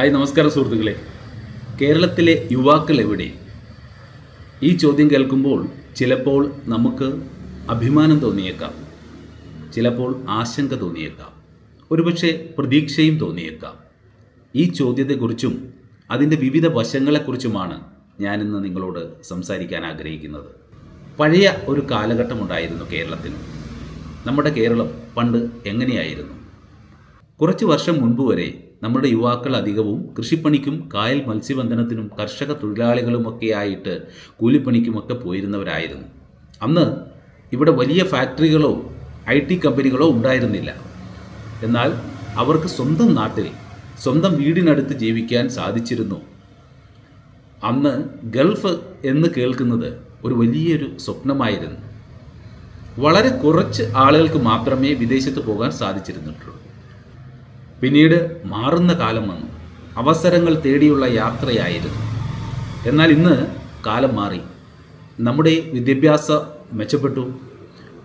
Hi നമസ്കാരം സുഹൃത്തുക്കളെ. കേരളത്തിലെ യുവാക്കൾ എവിടെ? ഈ ചോദ്യം കേൾക്കുമ്പോൾ ചിലപ്പോൾ നമുക്ക് അഭിമാനം തോന്നിയേക്കാം. ചിലപ്പോൾ ആശങ്ക തോന്നിയേക്കാം. ഒരുപക്ഷെ പ്രതീക്ഷയും തോന്നിയേക്കാം. ഈ ചോദ്യത്തെക്കുറിച്ചും അതിന്റെ വിവിധ വശങ്ങളെക്കുറിച്ചുമാണ് ഞാനിന്ന് നിങ്ങളോട് സംസാരിക്കാൻ ആഗ്രഹിക്കുന്നത്. പഴയ ഒരു കാലഘട്ടമുണ്ടായിരുന്നു കേരളത്തിന്. നമ്മുടെ കേരളം പണ്ട് എങ്ങനെയായിരുന്നു? കുറച്ച് വർഷം മുൻപ് വരെ നമ്മുടെ യുവാക്കൾ അധികവും കൃഷിപ്പണിക്കും കായൽ മത്സ്യബന്ധനത്തിനും കർഷക തൊഴിലാളികളുമൊക്കെ ആയിട്ട് കൂലിപ്പണിക്കുമൊക്കെ പോയിരുന്നവരായിരുന്നു. അന്ന് ഇവിടെ വലിയ ഫാക്ടറികളോ ഐ ടി കമ്പനികളോ ഉണ്ടായിരുന്നില്ല. എന്നാൽ അവർക്ക് സ്വന്തം നാട്ടിൽ സ്വന്തം വീടിനടുത്ത് ജീവിക്കാൻ സാധിച്ചിരുന്നു. അന്ന് ഗൾഫ് എന്ന് കേൾക്കുന്നത് ഒരു വലിയൊരു സ്വപ്നമായിരുന്നു. വളരെ കുറച്ച് ആളുകൾക്ക് മാത്രമേ വിദേശത്ത് പോകാൻ സാധിച്ചിരുന്നിട്ടുള്ളൂ. പിന്നീട് മാറുന്ന കാലം വന്നു. അവസരങ്ങൾ തേടിയുള്ള യാത്രയായിരുന്നു. എന്നാൽ ഇന്ന് കാലം മാറി. നമ്മുടെ വിദ്യാഭ്യാസ മെച്ചപ്പെട്ടു.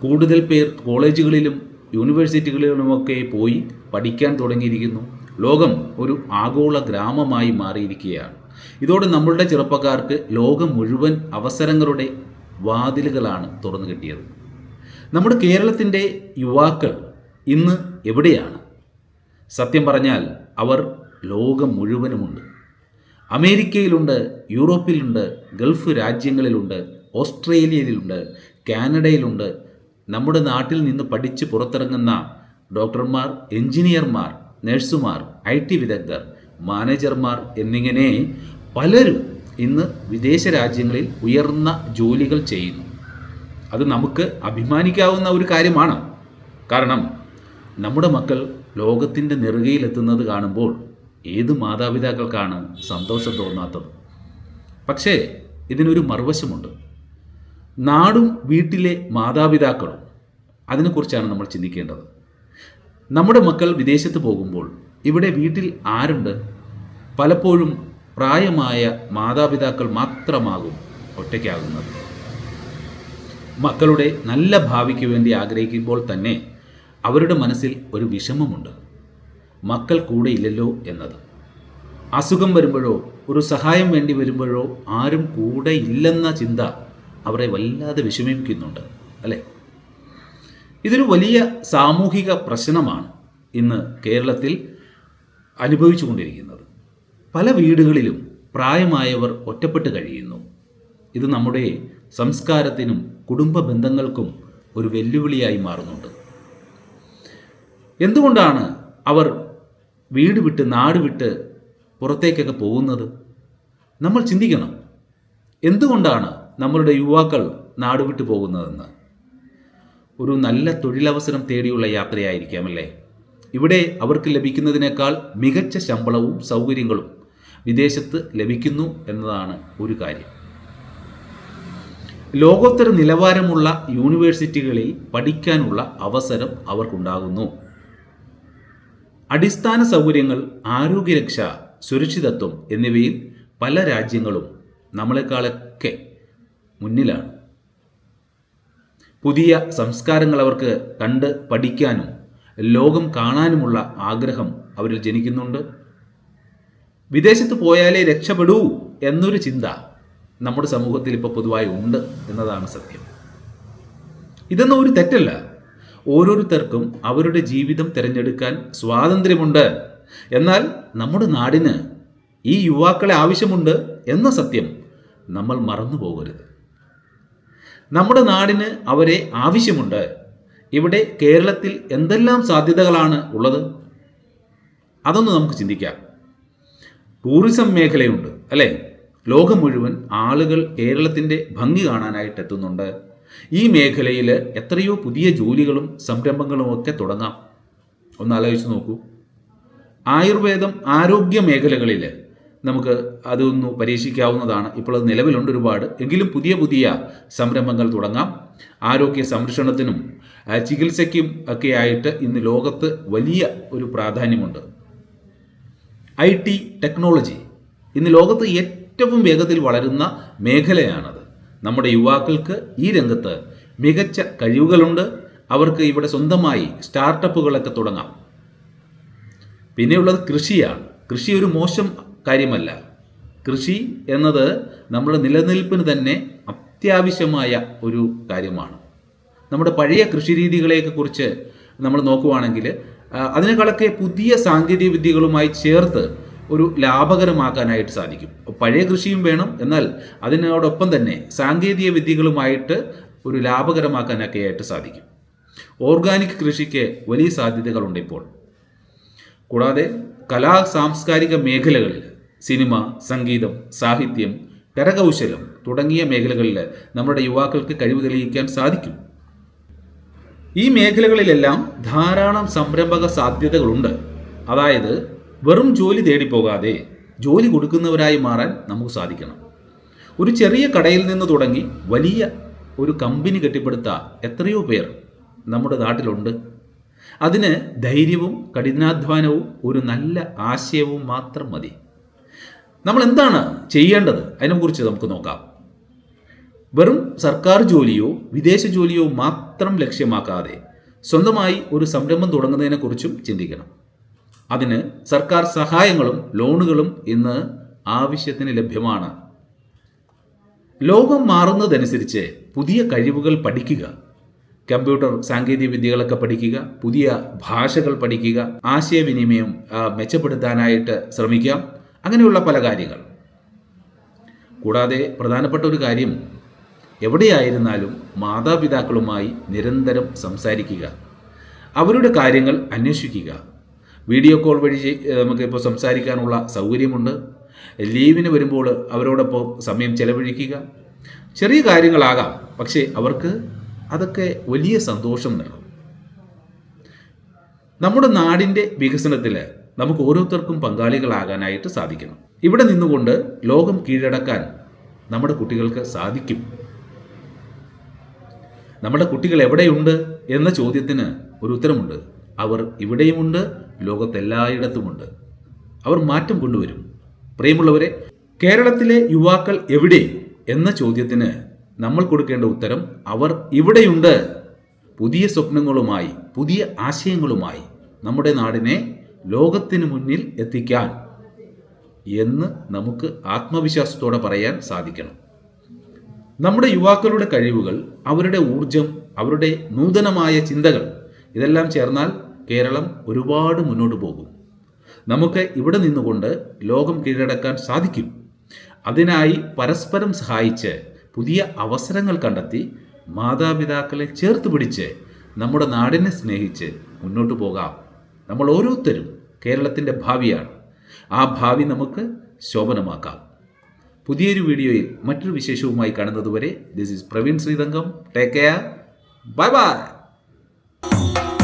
കൂടുതൽ പേർ കോളേജുകളിലും യൂണിവേഴ്സിറ്റികളിലുമൊക്കെ പോയി പഠിക്കാൻ തുടങ്ങിയിരിക്കുന്നു. ലോകം ഒരു ആഗോള ഗ്രാമമായി മാറിയിരിക്കുകയാണ്. ഇതോടെ നമ്മളുടെ ചെറുപ്പക്കാർക്ക് ലോകം മുഴുവൻ അവസരങ്ങളുടെ വാതിലുകളാണ് തുറന്നു കിട്ടിയത്. നമ്മുടെ കേരളത്തിന്റെ യുവാക്കൾ ഇന്ന് എവിടെയാണ്? സത്യം പറഞ്ഞാൽ അവർ ലോകം മുഴുവനുമുണ്ട്. അമേരിക്കയിലുണ്ട് യൂറോപ്പിലുണ്ട് ഗൾഫ് രാജ്യങ്ങളിലുണ്ട് ഓസ്ട്രേലിയയിലുണ്ട് കാനഡയിലുണ്ട്. നമ്മുടെ നാട്ടിൽ നിന്ന് പഠിച്ച് പുറത്തിറങ്ങുന്ന ഡോക്ടർമാർ എഞ്ചിനീയർമാർ നഴ്സുമാർ ഐ ടി വിദഗ്ധർ മാനേജർമാർ എന്നിങ്ങനെ പലരും ഇന്ന് വിദേശ രാജ്യങ്ങളിൽ ഉയർന്ന ജോലികൾ ചെയ്യുന്നു. അത് നമുക്ക് അഭിമാനിക്കാവുന്ന ഒരു കാര്യമാണ്. കാരണം നമ്മുടെ മക്കൾ ലോകത്തിന്റെ നെറുകയിലെത്തുന്നത് കാണുമ്പോൾ ഏത് മാതാപിതാക്കൾക്കാണ് സന്തോഷം തോന്നാത്തത്? പക്ഷേ ഇതിനൊരു മറുവശമുണ്ട്. നാടും വീട്ടിലെ മാതാപിതാക്കളും അതിനെക്കുറിച്ചാണ് നമ്മൾ ചിന്തിക്കേണ്ടത്. നമ്മുടെ മക്കൾ വിദേശത്ത് പോകുമ്പോൾ ഇവിടെ വീട്ടിൽ ആരുണ്ട്? പലപ്പോഴും പ്രായമായ മാതാപിതാക്കൾ മാത്രമാകും ഒറ്റയ്ക്കാകുന്നത്. മക്കളുടെ നല്ല ഭാവിക്ക് വേണ്ടി ആഗ്രഹിക്കുമ്പോൾ തന്നെ അവരുടെ മനസ്സിൽ ഒരു വിഷമമുണ്ട്. മക്കൾ കൂടെയില്ലല്ലോ എന്നത്. അസുഖം വരുമ്പോഴോ ഒരു സഹായം വേണ്ടി വരുമ്പോഴോ ആരും കൂടെ ഇല്ലെന്ന ചിന്ത അവരെ വല്ലാതെ വിഷമിപ്പിക്കുന്നുണ്ട് അല്ലേ? ഇതൊരു വലിയ സാമൂഹിക പ്രശ്നമാണ് ഇന്ന് കേരളത്തിൽ അനുഭവിച്ചു കൊണ്ടിരിക്കുന്നത് പല വീടുകളിലും പ്രായമായവർ ഒറ്റപ്പെട്ട് കഴിയുന്നു. ഇത് നമ്മുടെ സംസ്കാരത്തിനും കുടുംബ ബന്ധങ്ങൾക്കും ഒരു വെല്ലുവിളിയായി മാറുന്നുണ്ട്. എന്തുകൊണ്ടാണ് അവർ വീട് വിട്ട് നാട് വിട്ട് പുറത്തേക്കൊക്കെ പോകുന്നത്? നമ്മൾ ചിന്തിക്കണം. എന്തുകൊണ്ടാണ് നമ്മളുടെ യുവാക്കൾ നാട് വിട്ടു പോകുന്നതെന്ന്? ഒരു നല്ല തൊഴിലവസരം തേടിയുള്ള യാത്രയായിരിക്കാം അല്ലേ? ഇവിടെ അവർക്ക് ലഭിക്കുന്നതിനേക്കാൾ മികച്ച ശമ്പളവും സൗകര്യങ്ങളും വിദേശത്ത് ലഭിക്കുന്നു എന്നതാണ് ഒരു കാര്യം. ലോകോത്തര നിലവാരമുള്ള യൂണിവേഴ്സിറ്റികളിൽ പഠിക്കാനുള്ള അവസരം അവർക്കുണ്ടാകുന്നു. അടിസ്ഥാന സൗകര്യങ്ങൾ ആരോഗ്യരക്ഷ സുരക്ഷിതത്വം എന്നിവയിൽ പല രാജ്യങ്ങളും നമ്മളെക്കാളൊക്കെ മുന്നിലാണ്. പുതിയ സംസ്കാരങ്ങൾ അവർക്ക് കണ്ട് പഠിക്കാനും ലോകം കാണാനുമുള്ള ആഗ്രഹം അവരിൽ ജനിക്കുന്നുണ്ട്. വിദേശത്ത് പോയാലേ രക്ഷപ്പെടൂ എന്നൊരു ചിന്ത നമ്മുടെ സമൂഹത്തിൽ ഇപ്പോൾ പൊതുവായി ഉണ്ട് എന്നതാണ് സത്യം. ഇതൊന്നും ഒരു തെറ്റല്ല. ഓരോരുത്തർക്കും അവരുടെ ജീവിതം തിരഞ്ഞെടുക്കാൻ സ്വാതന്ത്ര്യമുണ്ട്. എന്നാൽ നമ്മുടെ നാടിന് ഈ യുവാക്കളെ ആവശ്യമുണ്ട് എന്ന സത്യം നമ്മൾ മറന്നു പോകരുത്. നമ്മുടെ നാടിന് അവരെ ആവശ്യമുണ്ട്. ഇവിടെ കേരളത്തിൽ എന്തെല്ലാം സാധ്യതകളാണ് ഉള്ളത്? അതൊന്ന് നമുക്ക് ചിന്തിക്കാം. ടൂറിസം മേഖലയുണ്ട് അല്ലേ? ലോകം മുഴുവൻ ആളുകൾ കേരളത്തിന്റെ ഭംഗി കാണാനായിട്ട് എത്തുന്നുണ്ട്. ഈ മേഖലയിൽ എത്രയോ പുതിയ ജോലികളും സംരംഭങ്ങളും ഒക്കെ തുടങ്ങാം. ഒന്ന് ആലോചിച്ച് നോക്കൂ. ആയുർവേദം ആരോഗ്യ മേഖലകളിൽ നമുക്ക് അതൊന്ന് പരീക്ഷിക്കാവുന്നതാണ്. ഇപ്പോൾ അത് നിലവിലുണ്ട് ഒരുപാട്. എങ്കിലും പുതിയ പുതിയ സംരംഭങ്ങൾ തുടങ്ങാം. ആരോഗ്യ സംരക്ഷണത്തിനും ചികിത്സയ്ക്കും ഒക്കെ ആയിട്ട് ഇന്ന് ലോകത്ത് വലിയ ഒരു പ്രാധാന്യമുണ്ട്. ഐ ടി ടെക്നോളജി ഇന്ന് ലോകത്ത് ഏറ്റവും വേഗത്തിൽ വളരുന്ന മേഖലയാണത്. നമ്മുടെ യുവാക്കൾക്ക് ഈ രംഗത്ത് മികച്ച കഴിവുകളുണ്ട്. അവർക്ക് ഇവിടെ സ്വന്തമായി സ്റ്റാർട്ടപ്പുകളൊക്കെ തുടങ്ങാം. പിന്നെയുള്ളത് കൃഷിയാണ്. കൃഷി ഒരു മോശം കാര്യമല്ല. കൃഷി എന്നത് നമ്മുടെ നിലനിൽപ്പിന് തന്നെ അത്യാവശ്യമായ ഒരു കാര്യമാണ്. നമ്മുടെ പഴയ കൃഷി രീതികളെയൊക്കെ കുറിച്ച് നമ്മൾ നോക്കുവാണെങ്കിൽ അതിനേക്കാളൊക്കെ പുതിയ സാങ്കേതിക വിദ്യകളുമായി ചേർത്ത് ഒരു ലാഭകരമാക്കാനായിട്ട് സാധിക്കും. പഴയ കൃഷിയും വേണം. എന്നാൽ അതിനോടൊപ്പം തന്നെ സാങ്കേതിക വിദ്യകളുമായിട്ട് ഒരു ലാഭകരമാക്കാനൊക്കെ ആയിട്ട് സാധിക്കും. ഓർഗാനിക് കൃഷിക്ക് വലിയ സാധ്യതകളുണ്ട് ഇപ്പോൾ. കൂടാതെ കലാ സാംസ്കാരിക മേഖലകളിൽ സിനിമ സംഗീതം സാഹിത്യം കരകൗശലം തുടങ്ങിയ മേഖലകളിൽ നമ്മുടെ യുവാക്കൾക്ക് കഴിവ് തെളിയിക്കാൻ സാധിക്കും. ഈ മേഖലകളിലെല്ലാം ധാരാളം സംരംഭക സാധ്യതകളുണ്ട്. അതായത് വെറും ജോലി തേടിപ്പോകാതെ ജോലി കൊടുക്കുന്നവരായി മാറാൻ നമുക്ക് സാധിക്കണം. ഒരു ചെറിയ കടയിൽ നിന്ന് തുടങ്ങി വലിയ ഒരു കമ്പനി കെട്ടിപ്പടുത്ത എത്രയോ പേർ നമ്മുടെ നാട്ടിലുണ്ട്. അതിന് ധൈര്യവും കഠിനാധ്വാനവും ഒരു നല്ല ആശയവും മാത്രം മതി. നമ്മൾ എന്താണ് ചെയ്യേണ്ടത്? അതിനെക്കുറിച്ച് നമുക്ക് നോക്കാം. വെറും സർക്കാർ ജോലിയോ വിദേശ ജോലിയോ മാത്രം ലക്ഷ്യമാക്കാതെ സ്വന്തമായി ഒരു സംരംഭം തുടങ്ങുന്നതിനെക്കുറിച്ചും ചിന്തിക്കണം. അതിന് സർക്കാർ സഹായങ്ങളും ലോണുകളും ഇന്ന് ആവശ്യത്തിന് ലഭ്യമാണ്. ലോകം മാറുന്നതനുസരിച്ച് പുതിയ കഴിവുകൾ പഠിക്കുക. കമ്പ്യൂട്ടർ സാങ്കേതിക വിദ്യകളൊക്കെ പഠിക്കുക പുതിയ ഭാഷകൾ പഠിക്കുക ആശയവിനിമയം മെച്ചപ്പെടുത്താനായിട്ട് ശ്രമിക്കാം. അങ്ങനെയുള്ള പല കാര്യങ്ങൾ. കൂടാതെ പ്രധാനപ്പെട്ട ഒരു കാര്യം എവിടെയായിരുന്നാലും മാതാപിതാക്കളുമായി നിരന്തരം സംസാരിക്കുക. അവരുടെ കാര്യങ്ങൾ അന്വേഷിക്കുക. വീഡിയോ കോൾ വഴി നമുക്കിപ്പോൾ സംസാരിക്കാനുള്ള സൗകര്യമുണ്ട്. ലീവിന് വരുമ്പോൾ അവരോടൊപ്പം സമയം ചെലവഴിക്കുക. ചെറിയ കാര്യങ്ങളാകാം പക്ഷേ അവർക്ക് അതൊക്കെ വലിയ സന്തോഷം നൽകും. നമ്മുടെ നാടിന്റെ വികസനത്തിൽ നമുക്ക് ഓരോരുത്തർക്കും പങ്കാളികളാകാനായിട്ട് സാധിക്കണം. ഇവിടെ നിന്നുകൊണ്ട് ലോകം കീഴടക്കാൻ നമ്മുടെ കുട്ടികൾക്ക് സാധിക്കും. നമ്മുടെ കുട്ടികൾ എവിടെയുണ്ട് എന്ന ചോദ്യത്തിന് ഒരു ഉത്തരമുണ്ട്. അവർ ഇവിടെയുമുണ്ട് ലോകത്തെല്ലായിടത്തുമുണ്ട്. അവർ മാറ്റം കൊണ്ടുവരും. പ്രിയമുള്ളവരെ കേരളത്തിലെ യുവാക്കൾ എവിടെ? എന്ന ചോദ്യത്തിന് നമ്മൾ കൊടുക്കേണ്ട ഉത്തരം അവർ ഇവിടെയുണ്ട്. പുതിയ സ്വപ്നങ്ങളുമായി പുതിയ ആശയങ്ങളുമായി നമ്മുടെ നാടിനെ ലോകത്തിന് മുന്നിൽ എത്തിക്കാൻ എന്ന് നമുക്ക് ആത്മവിശ്വാസത്തോടെ പറയാൻ സാധിക്കണം. നമ്മുടെ യുവാക്കളുടെ കഴിവുകൾ അവരുടെ ഊർജം അവരുടെ നൂതനമായ ചിന്തകൾ ഇതെല്ലാം ചേർന്നാൽ കേരളം ഒരുപാട് മുന്നോട്ട് പോകും. നമുക്ക് ഇവിടെ നിന്നുകൊണ്ട് ലോകം കീഴടക്കാൻ സാധിക്കും. അതിനായി പരസ്പരം സഹായിച്ച് പുതിയ അവസരങ്ങൾ കണ്ടെത്തി മാതാപിതാക്കളെ ചേർത്ത് പിടിച്ച് നമ്മുടെ നാടിനെ സ്നേഹിച്ച് മുന്നോട്ട് പോകാം. നമ്മൾ ഓരോരുത്തരും കേരളത്തിന്റെ ഭാവിയാണ്. ആ ഭാവി നമുക്ക് ശോഭനമാക്കാം. പുതിയൊരു വീഡിയോയിൽ മറ്റൊരു വിശേഷവുമായി കാണുന്നതുവരെ this is Praveen Sreethankam. Take care bye bye